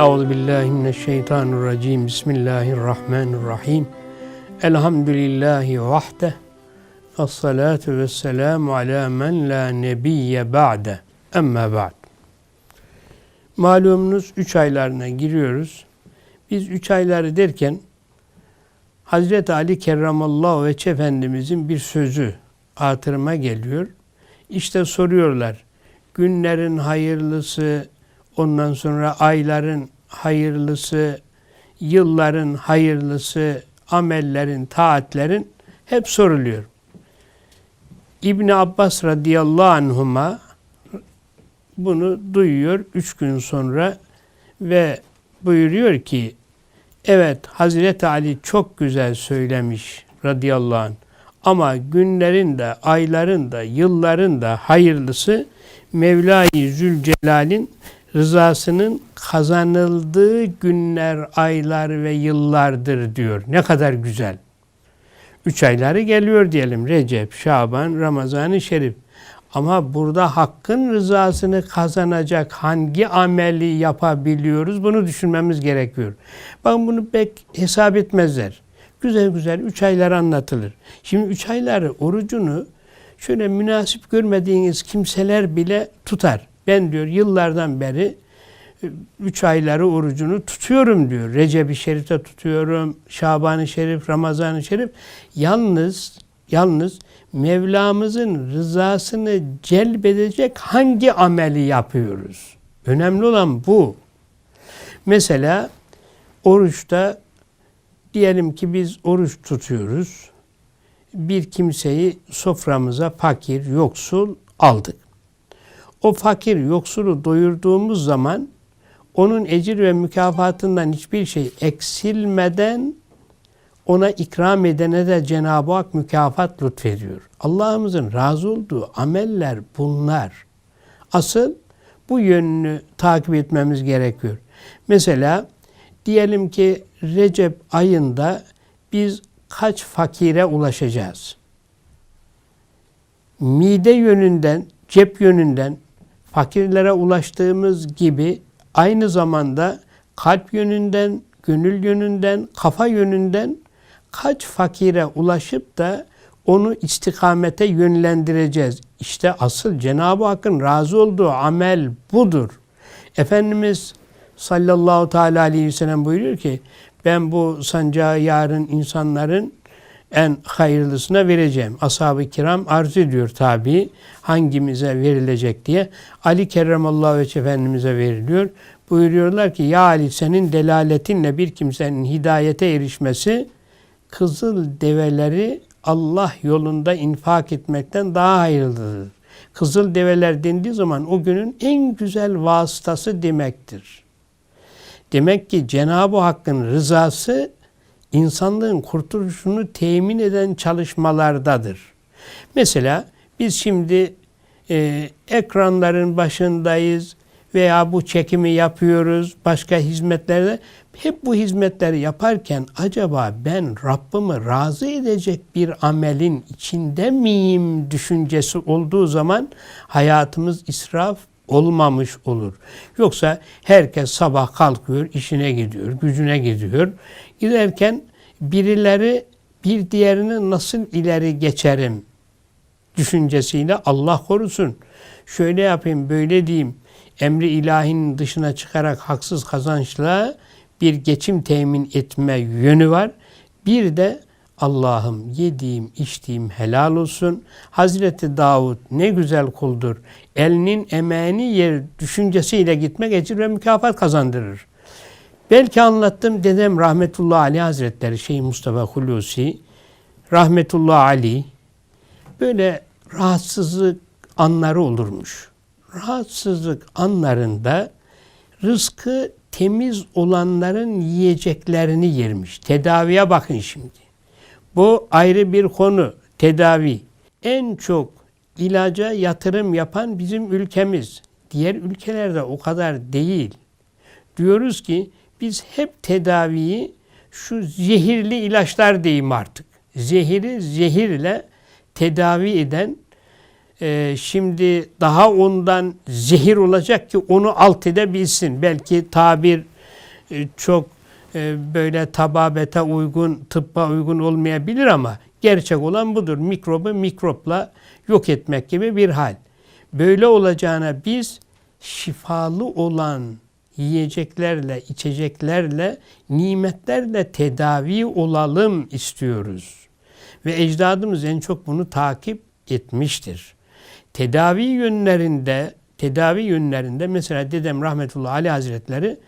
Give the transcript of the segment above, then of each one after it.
Euzu billahi mineşşeytanirracim. Bismillahirrahmanirrahim. Elhamdülillahi vahde. Esselatu vesselamu ala men la nebiyye ba'de. Amma ba'd. Malumunuz üç aylarına giriyoruz. Biz üç ayları derken Hazreti Ali Kerramallahu ve Efendimizin bir sözü hatırıma geliyor. İşte soruyorlar. Günlerin hayırlısı, ondan sonra ayların hayırlısı, yılların hayırlısı, amellerin, taatlerin hep soruluyor. İbn Abbas radıyallahu anhuma bunu duyuyor üç gün sonra ve buyuruyor ki evet Hazreti Ali çok güzel söylemiş radıyallahu anh ama günlerin de ayların da yılların da hayırlısı Mevla-i Zülcelal'in rızasının kazanıldığı günler, aylar ve yıllardır diyor. Ne kadar güzel. Üç ayları geliyor diyelim. Recep, Şaban, Ramazan-ı Şerif. Ama burada hakkın rızasını kazanacak hangi ameli yapabiliyoruz bunu düşünmemiz gerekiyor. Bakın bunu pek hesap etmezler. Güzel güzel üç aylar anlatılır. Şimdi üç ayları orucunu şöyle münasip görmediğiniz kimseler bile tutar. Ben diyor yıllardan beri üç ayları orucunu tutuyorum diyor. Recep-i Şerif'te tutuyorum, Şaban-ı Şerif, Ramazan-ı Şerif. Yalnız, yalnız Mevlamızın rızasını celbedecek hangi ameli yapıyoruz? Önemli olan bu. Mesela oruçta diyelim ki biz oruç tutuyoruz. Bir kimseyi soframıza fakir, yoksul aldık. O fakir, yoksulu doyurduğumuz zaman onun ecir ve mükafatından hiçbir şey eksilmeden ona ikram edene de Cenab-ı Hak mükafat lütfediyor. Allah'ımızın razı olduğu ameller bunlar. Asıl bu yönünü takip etmemiz gerekiyor. Mesela diyelim ki Recep ayında biz kaç fakire ulaşacağız? Mide yönünden, cep yönünden fakirlere ulaştığımız gibi aynı zamanda kalp yönünden, gönül yönünden, kafa yönünden kaç fakire ulaşıp da onu istikamete yönlendireceğiz. İşte asıl Cenab-ı Hakk'ın razı olduğu amel budur. Efendimiz sallallahu teala aleyhi ve sellem buyuruyor ki ben bu sancağı yarın insanların en hayırlısına vereceğim. Ashab-ı kiram arz ediyor tabi hangimize verilecek diye. Ali Kerremallahu ve Efendimiz'e veriliyor. Buyuruyorlar ki ya Ali senin delaletinle bir kimsenin hidayete erişmesi kızıl develeri Allah yolunda infak etmekten daha hayırlıdır. Kızıl develer dendiği zaman o günün en güzel vasıtası demektir. Demek ki Cenab-ı Hakk'ın rızası insanlığın kurtuluşunu temin eden çalışmalardadır. Mesela biz şimdi e, ekranların başındayız veya bu çekimi yapıyoruz başka hizmetlerde. Hep bu hizmetleri yaparken acaba ben Rabbimi razı edecek bir amelin içinde miyim düşüncesi olduğu zaman hayatımız israf olmamış olur. Yoksa herkes sabah kalkıyor, işine gidiyor, gücüne gidiyor. Giderken birileri bir diğerini nasıl ileri geçerim düşüncesiyle Allah korusun. Şöyle yapayım, böyle diyeyim. Emri ilahinin dışına çıkarak haksız kazançla bir geçim temin etme yönü var. Bir de Allah'ım yediğim, içtiğim helal olsun. Hazreti Davud ne güzel kuldur. Elinin emeğini yer düşüncesiyle gitmek ecir ve mükafat kazandırır. Belki anlattım dedem rahmetullahi aleyh hazretleri Şeyh Mustafa Hulusi rahmetullahi aleyh böyle rahatsızlık anları olurmuş. Rahatsızlık anlarında rızkı temiz olanların yiyeceklerini yermiş. Tedaviye bakın şimdi. Bu ayrı bir konu. Tedavi. En çok ilaca yatırım yapan bizim ülkemiz. Diğer ülkelerde o kadar değil. Diyoruz ki biz hep tedaviyi şu zehirli ilaçlar diyeyim artık. Zehiri zehirle tedavi eden e, şimdi daha ondan zehir olacak ki onu alt edebilsin. Belki tabir e, çok böyle tababete uygun, tıbba uygun olmayabilir ama gerçek olan budur. Mikrobu mikropla yok etmek gibi bir hal. Böyle olacağına biz şifalı olan yiyeceklerle, içeceklerle, nimetlerle tedavi olalım istiyoruz. Ve ecdadımız en çok bunu takip etmiştir. Tedavi yönlerinde, tedavi yönlerinde mesela dedem rahmetullahi aleyh hazretleri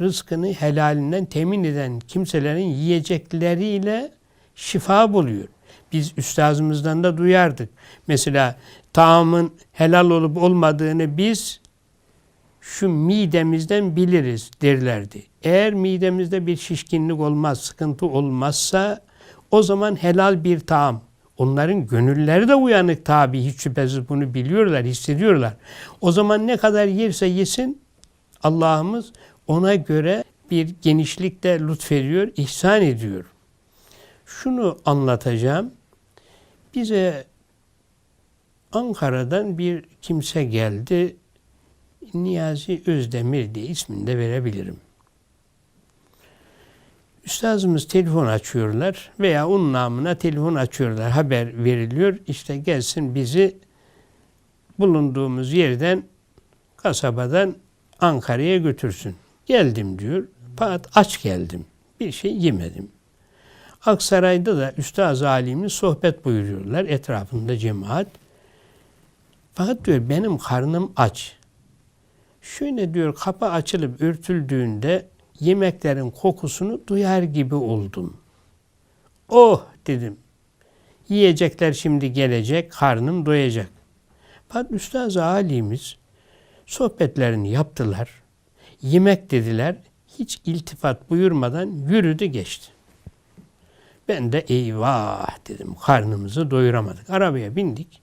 rızkını helalinden temin eden kimselerin yiyecekleriyle şifa buluyor. Biz üstazımızdan da duyardık. Mesela taamın helal olup olmadığını biz şu midemizden biliriz derlerdi. Eğer midemizde bir şişkinlik olmaz, sıkıntı olmazsa o zaman helal bir taam. Onların gönülleri de uyanık tabi hiç şüphesiz bunu biliyorlar, hissediyorlar. O zaman ne kadar yerse yesin Allah'ımız ona göre bir genişlikte lütfediyor, ihsan ediyor. Şunu anlatacağım. Bize Ankara'dan bir kimse geldi. Niyazi Özdemir diye ismini de verebilirim. Üstazımız telefon açıyorlar veya onun namına telefon açıyorlar. Haber veriliyor. İşte gelsin bizi bulunduğumuz yerden kasabadan Ankara'ya götürsün. Geldim diyor. Fakat aç geldim. Bir şey yemedim. Aksaray'da da Üstaz Alim'in sohbet buyuruyorlar. Etrafında cemaat. Fakat diyor benim karnım aç. Şöyle diyor kapı açılıp örtüldüğünde yemeklerin kokusunu duyar gibi oldum. Oh dedim. Yiyecekler şimdi gelecek, karnım doyacak. Fakat Üstaz Ali'miz sohbetlerini yaptılar. Yemek dediler. Hiç iltifat buyurmadan yürüdü geçti. Ben de eyvah dedim. Karnımızı doyuramadık. Arabaya bindik.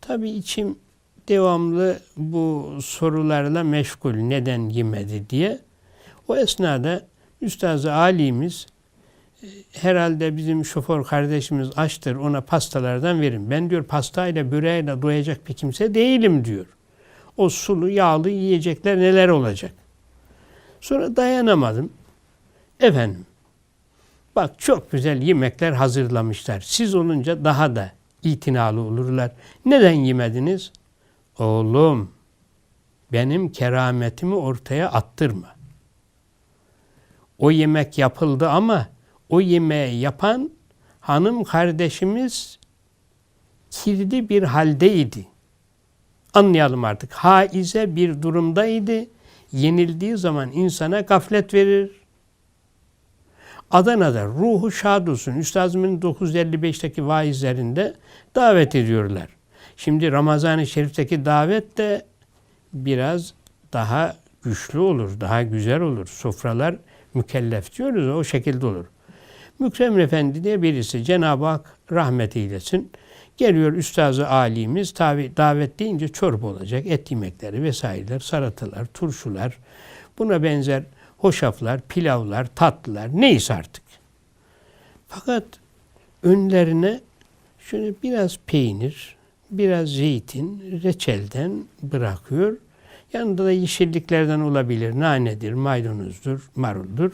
Tabii içim devamlı bu sorularla meşgul. Neden yemedi diye. O esnada Üstaz Ali'miz e, herhalde bizim şoför kardeşimiz açtır ona pastalardan verin. Ben diyor pastayla böreğiyle doyacak bir kimse değilim diyor. O sulu yağlı yiyecekler neler olacak? Sonra dayanamadım. Efendim bak çok güzel yemekler hazırlamışlar. Siz olunca daha da itinalı olurlar. Neden yemediniz? Oğlum benim kerametimi ortaya attırma. O yemek yapıldı ama o yemeği yapan hanım kardeşimiz kirli bir haldeydi. Anlayalım artık. Haize bir durumdaydı. Yenildiği zaman insana gaflet verir. Adana'da ruhu şad olsun. Üstazımın 955'teki vaizlerinde davet ediyorlar. Şimdi Ramazan-ı Şerif'teki davet de biraz daha güçlü olur, daha güzel olur. Sofralar mükellef diyoruz o şekilde olur. Mükrem Efendi diye birisi Cenab-ı Hak rahmet eylesin. Geliyor üstazı alimiz davet deyince çorba olacak. Et yemekleri vesaireler, salatalar, turşular, buna benzer hoşaflar, pilavlar, tatlılar neyse artık. Fakat önlerine şöyle biraz peynir, biraz zeytin, reçelden bırakıyor. Yanında da yeşilliklerden olabilir. Nanedir, maydanozdur, maruldur.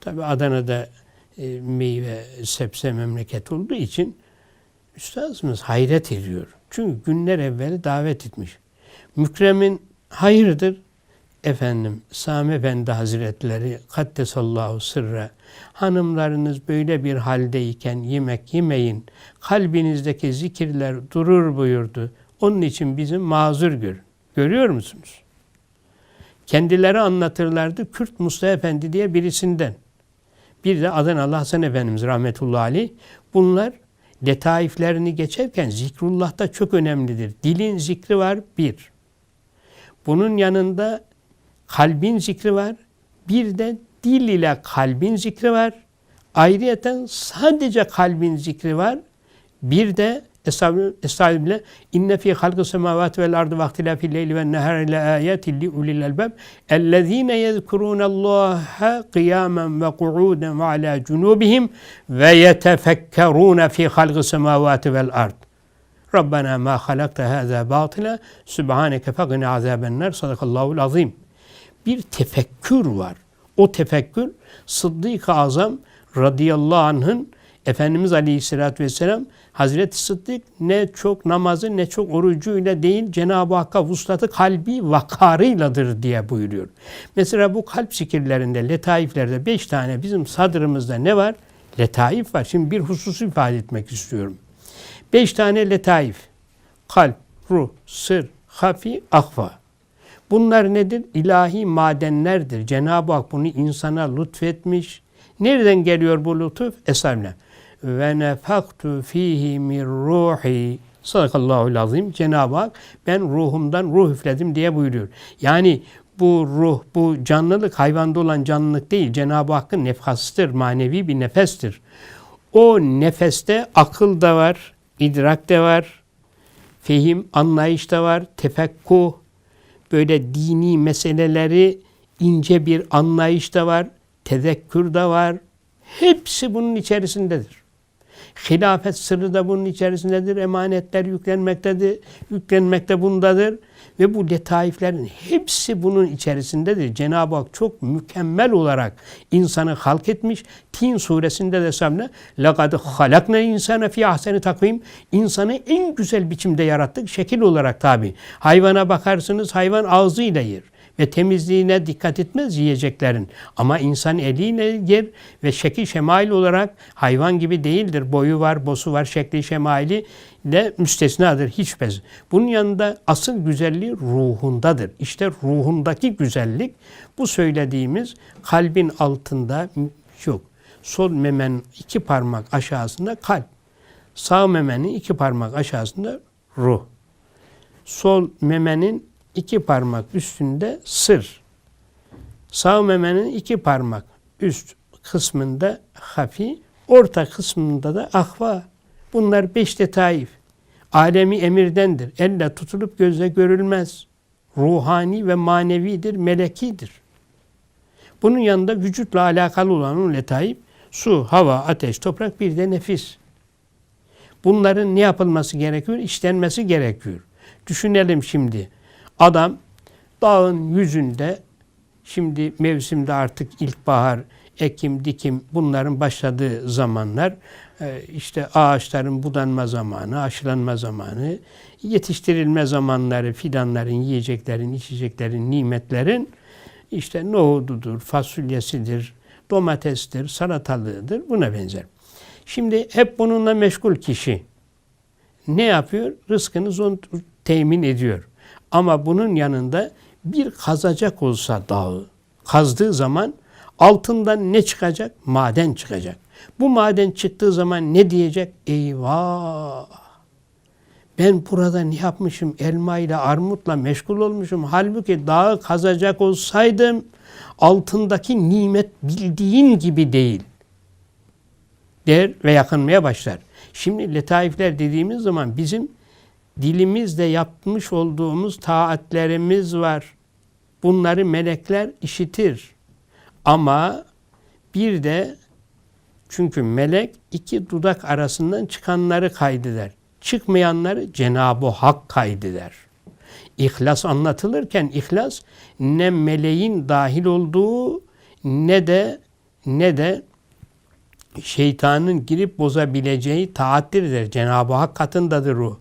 Tabi Adana'da e, meyve, sebze memleket olduğu için üstazımız hayret ediyor. Çünkü günler evvel davet etmiş. Mükremin hayırdır? Efendim Sami Efendi Hazretleri Kaddesallahu sırra hanımlarınız böyle bir haldeyken yemek yemeyin. Kalbinizdeki zikirler durur buyurdu. Onun için bizim mazur gör. Görüyor musunuz? Kendileri anlatırlardı Kürt Mustafa Efendi diye birisinden. Bir de Adanalı Hasan Efendimiz rahmetullahi aleyh. Bunlar letaiflerini geçerken zikrullah da çok önemlidir. Dilin zikri var bir. Bunun yanında kalbin zikri var. Bir de dil ile kalbin zikri var. Ayrıyeten sadece kalbin zikri var. Bir de Estağfirullah. İnne fi halqı semavati vel ardı ve fil leyli ve nehari le ayatin li ulil albab. Ellezine yezkurunallaha kıyamen ve qu'uden ve ala cunubihim ve yetefekkerun fi halqı semavati vel ard. Rabbena ma halakta hâzâ batila. Sübhaneke fegine azâben nar. Sadakallahu azim. Bir tefekkür var. O tefekkür Sıddık-ı Azam radıyallahu anh'ın Efendimiz Aleyhisselatü Vesselam Hazreti Sıddık ne çok namazı ne çok orucuyla değil Cenab-ı Hakk'a vuslatı kalbi vakarıyladır diye buyuruyor. Mesela bu kalp zikirlerinde, letaiflerde beş tane bizim sadrımızda ne var? Letaif var. Şimdi bir hususu ifade etmek istiyorum. Beş tane letaif. Kalp, ruh, sır, hafi, akva. Bunlar nedir? İlahi madenlerdir. Cenab-ı Hak bunu insana lütfetmiş. Nereden geliyor bu lütuf? Estağfirullah. Ve nefaktu fihi min ruhi. Sadakallahu azim. Cenab-ı Hak ben ruhumdan ruh üfledim diye buyuruyor. Yani bu ruh, bu canlılık hayvanda olan canlılık değil. Cenab-ı Hakk'ın nefhasıdır, manevi bir nefestir. O nefeste akıl da var, idrak da var, fehim, anlayış da var, tefekkuh, böyle dini meseleleri ince bir anlayış da var, tezekkür de var. Hepsi bunun içerisindedir. Hilafet sırrı da bunun içerisindedir. Emanetler yüklenmektedir. Yüklenmekte bundadır. Ve bu letaiflerin hepsi bunun içerisindedir. Cenab-ı Hak çok mükemmel olarak insanı halk etmiş. Tin suresinde de sabne لَقَدْ خَلَقْنَا insana fi ahseni takvim İnsanı en güzel biçimde yarattık. Şekil olarak tabi. Hayvana bakarsınız hayvan ağzıyla yer ve temizliğine dikkat etmez yiyeceklerin. Ama insan eliyle yer ve şekil şemail olarak hayvan gibi değildir. Boyu var, bosu var, şekli şemaili de müstesnadır hiç şüphesiz. Bunun yanında asıl güzelliği ruhundadır. İşte ruhundaki güzellik bu söylediğimiz kalbin altında yok. Sol memenin iki parmak aşağısında kalp. Sağ memenin iki parmak aşağısında ruh. Sol memenin iki parmak üstünde sır. Sağ memenin iki parmak üst kısmında hafi, orta kısmında da ahva. Bunlar beş letaif. Alemi emirdendir. Elle tutulup gözle görülmez. Ruhani ve manevidir, melekidir. Bunun yanında vücutla alakalı olan letaif, su, hava, ateş, toprak bir de nefis. Bunların ne yapılması gerekiyor? İşlenmesi gerekiyor. Düşünelim şimdi. Adam dağın yüzünde şimdi mevsimde artık ilkbahar, ekim, dikim bunların başladığı zamanlar e, işte ağaçların budanma zamanı, aşılanma zamanı, yetiştirilme zamanları, fidanların, yiyeceklerin, içeceklerin, nimetlerin işte nohududur, fasulyesidir, domatestir, salatalığıdır, buna benzer. Şimdi hep bununla meşgul kişi ne yapıyor? Rızkını temin ediyor. Ama bunun yanında bir kazacak olsa dağı, kazdığı zaman altından ne çıkacak? Maden çıkacak. Bu maden çıktığı zaman ne diyecek? Eyvah! Ben burada ne yapmışım? Elma ile armutla meşgul olmuşum. Halbuki dağı kazacak olsaydım altındaki nimet bildiğin gibi değil der ve yakınmaya başlar. Şimdi letaifler dediğimiz zaman bizim dilimizde yapmış olduğumuz taatlerimiz var. Bunları melekler işitir. Ama bir de çünkü melek iki dudak arasından çıkanları kaydeder. Çıkmayanları Cenab-ı Hak kaydeder. İhlas anlatılırken ihlas ne meleğin dahil olduğu ne de ne de şeytanın girip bozabileceği taattirdir. Cenab-ı Hak katındadır ruh.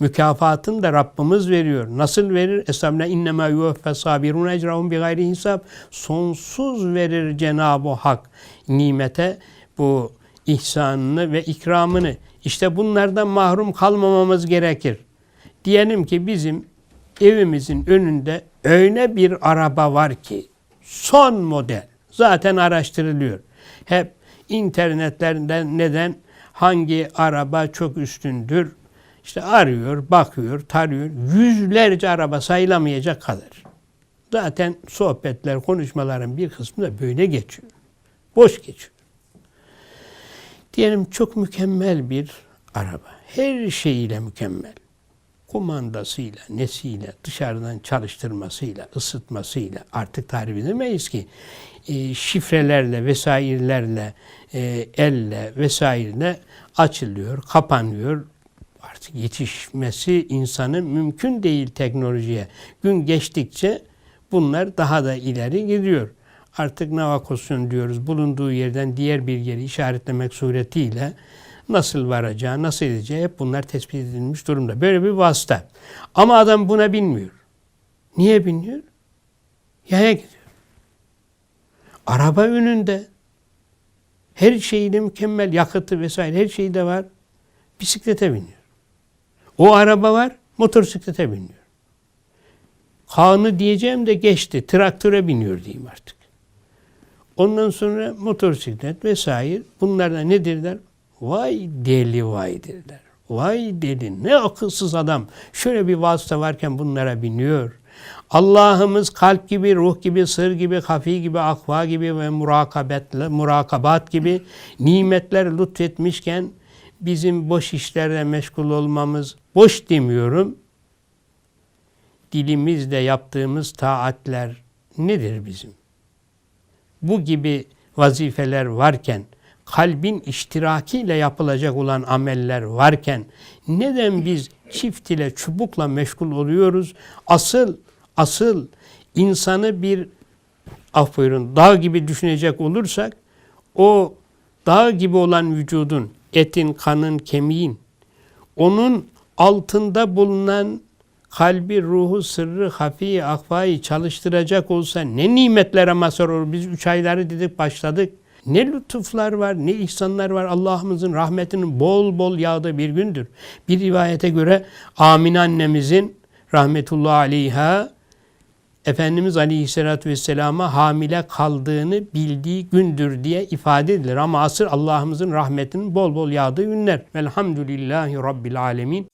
Mükafatını da Rabbimiz veriyor. Nasıl verir? Estağfirullah innema yuveffe sabirun ecrahum bi gayri hisab. Sonsuz verir Cenab-ı Hak nimete bu ihsanını ve ikramını. İşte bunlardan mahrum kalmamamız gerekir. Diyelim ki bizim evimizin önünde öyle bir araba var ki son model zaten araştırılıyor. Hep internetlerinden neden hangi araba çok üstündür, işte arıyor, bakıyor, tarıyor. Yüzlerce araba sayılamayacak kadar. Zaten sohbetler, konuşmaların bir kısmı da böyle geçiyor. Boş geçiyor. Diyelim çok mükemmel bir araba. Her şeyiyle mükemmel. Kumandasıyla, nesiyle, dışarıdan çalıştırmasıyla, ısıtmasıyla artık tarif edemeyiz ki. E, şifrelerle, vesairelerle, e, elle vesaireyle açılıyor, kapanıyor, artık yetişmesi insanın mümkün değil teknolojiye. Gün geçtikçe bunlar daha da ileri gidiyor. artık navakosyon diyoruz. Bulunduğu yerden diğer bir yeri işaretlemek suretiyle nasıl varacağı, nasıl edeceği hep bunlar tespit edilmiş durumda. Böyle bir vasıta. Ama adam buna bilmiyor. Niye biniyor? Yaya gidiyor. Araba önünde. Her şeyde mükemmel yakıtı vesaire her şeyi de var. Bisiklete biniyor. O araba var, motosiklete biniyor. Kaan'ı diyeceğim de geçti. Traktöre biniyor diyeyim artık. Ondan sonra motosiklet vesaire. Bunlar da nedirler? Vay deli vay derler. Vay deli ne akılsız adam. Şöyle bir vasıta varken bunlara biniyor. Allah'ımız kalp gibi, ruh gibi, sır gibi, hafi gibi, akva gibi ve murakabetle, murakabat gibi nimetler lütfetmişken bizim boş işlerle meşgul olmamız, boş demiyorum, dilimizle yaptığımız taatler nedir bizim? Bu gibi vazifeler varken, kalbin iştirakiyle yapılacak olan ameller varken neden biz çift ile çubukla meşgul oluyoruz? Asıl asıl insanı bir af buyurun dağ gibi düşünecek olursak o dağ gibi olan vücudun etin, kanın, kemiğin onun altında bulunan kalbi, ruhu, sırrı, hafiyi, akvayı çalıştıracak olsa ne nimetlere mazhar olur. Biz üç ayları dedik başladık. Ne lütuflar var, ne ihsanlar var. Allah'ımızın rahmetinin bol bol yağdığı bir gündür. Bir rivayete göre Amine annemizin rahmetullahi aleyha Efendimiz Aleyhisselatü Vesselam'a hamile kaldığını bildiği gündür diye ifade edilir. Ama asır Allah'ımızın rahmetinin bol bol yağdığı günler. Velhamdülillahi Rabbil Alemin.